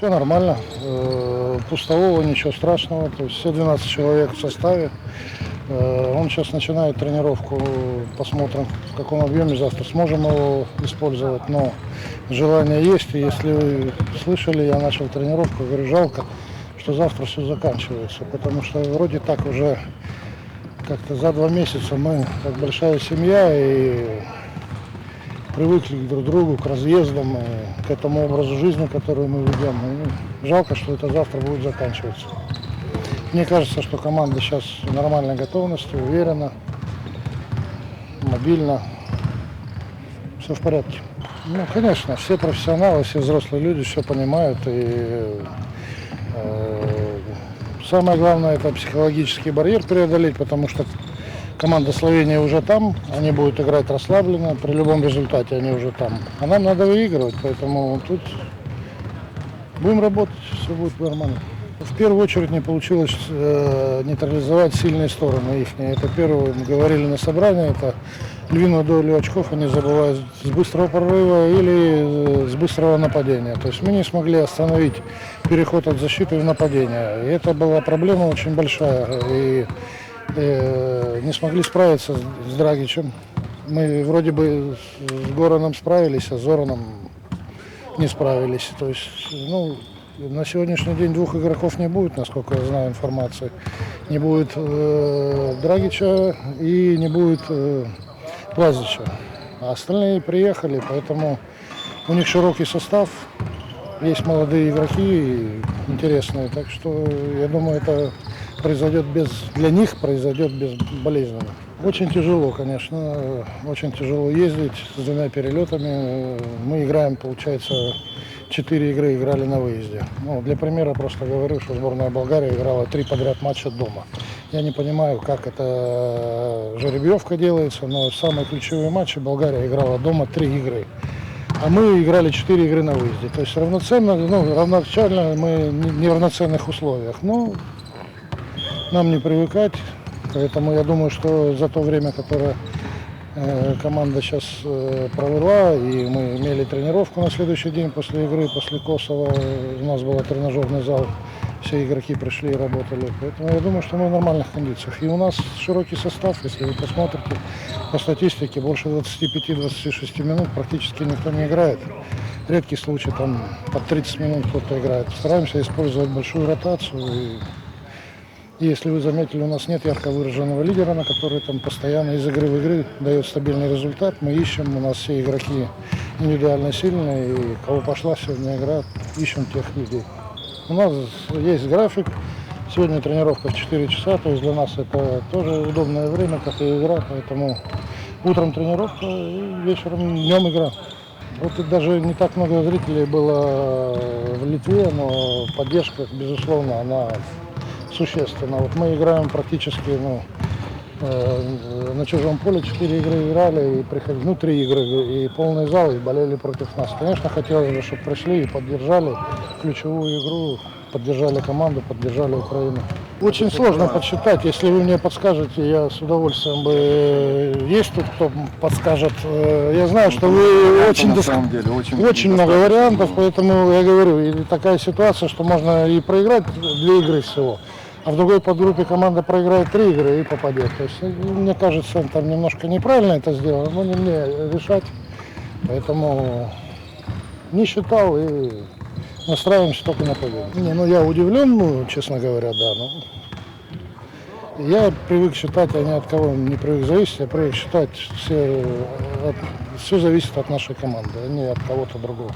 Все нормально. Э, Пустового, ничего страшного. То есть все 12 человек в составе. Э, Он сейчас начинает тренировку. Посмотрим, в каком объеме завтра сможем его использовать. Но желание есть. И если вы слышали, я начал тренировку. Говорю, жалко, что завтра все заканчивается. Потому что вроде так уже как-то за два месяца мы как большая семья и привыкли друг другу, к разъездам, и к этому образу жизни, который мы ведем. И жалко, что это завтра будет заканчиваться. Мне кажется, что команда сейчас в нормальной готовности, уверена, мобильна. Все в порядке. Ну, конечно, все профессионалы, все взрослые люди все понимают. И э, самое главное это психологический барьер преодолеть, потому что команда Словении уже там, они будут играть расслабленно, при любом результате они уже там. А нам надо выигрывать, поэтому тут будем работать, все будет нормально. В первую очередь не получилось э, нейтрализовать сильные стороны их. Это первое, мы говорили на собрании, это львиную долю очков они забывают с быстрого прорыва или э, с быстрого нападения. То есть мы не смогли остановить переход от защиты в нападение. И это была проблема очень большая. И э, не смогли справиться с, Драгичем. Мы вроде бы с Гороном справились, а с Зораном не справились. То есть, ну, на сегодняшний день двух игроков не будет, насколько я знаю информации. Не будет э, Драгича и не будет э, Плазича. А остальные приехали, поэтому у них широкий состав, есть молодые игроки интересные, так что я думаю, это произойдет без, для них произойдет безболезненно. Очень тяжело, конечно, очень тяжело ездить с двумя перелетами. Мы играем, получается, четыре игры играли на выезде. Ну, для примера просто говорю, что сборная Болгарии играла три подряд матча дома. Я не понимаю, как это жеребьевка делается, но самые ключевые матчи Болгария играла дома три игры. А мы играли 4 игры на выезде. То есть равноценно, ну, равноценно мы не в равноценных условиях. Но нам не привыкать. Поэтому я думаю, что за то время, которое э, команда сейчас э, провела, и мы имели тренировку на следующий день после игры, после Косово, у нас был тренажерный зал, все игроки пришли и работали. Поэтому я думаю, что мы в нормальных кондициях. И у нас широкий состав, если вы посмотрите, по статистике больше 25-26 минут практически никто не играет. Редкий случай, там под 30 минут кто-то играет. Стараемся использовать большую ротацию. И, и если вы заметили, у нас нет ярко выраженного лидера, на который там постоянно из игры в игры дает стабильный результат. Мы ищем, у нас все игроки индивидуально сильные, и кого пошла сегодня игра, ищем тех людей. У нас есть график. Сегодня тренировка в 4 часа, то есть для нас это тоже удобное время, как и игра, поэтому утром тренировка и вечером днем игра. Вот и даже не так много зрителей было в Литве, но поддержка, безусловно, она существенна. Вот мы играем практически ну, э, на чужом поле, четыре игры играли, и приходили, ну, три игры, и полный зал, и болели против нас. Конечно, хотелось бы, чтобы пришли и поддержали ключевую игру, поддержали команду, поддержали Украину. Очень сложно подсчитать. Если вы мне подскажете, я с удовольствием бы... Есть тут кто подскажет. Э, Я знаю, что вы очень, дос- деле очень, очень много вариантов, поэтому я говорю, и такая ситуация, что можно и проиграть две игры всего, а в другой подгруппе команда проиграет три игры и попадет. То есть, э, мне кажется, там немножко неправильно это сделано, но не мне решать. Поэтому не считал и настраиваемся только на победу. Не, ну я удивлен, ну, честно говоря, да. Ну, я привык считать, я ни от кого не привык зависеть, я привык считать, все, все зависит от нашей команды, а не от кого-то другого.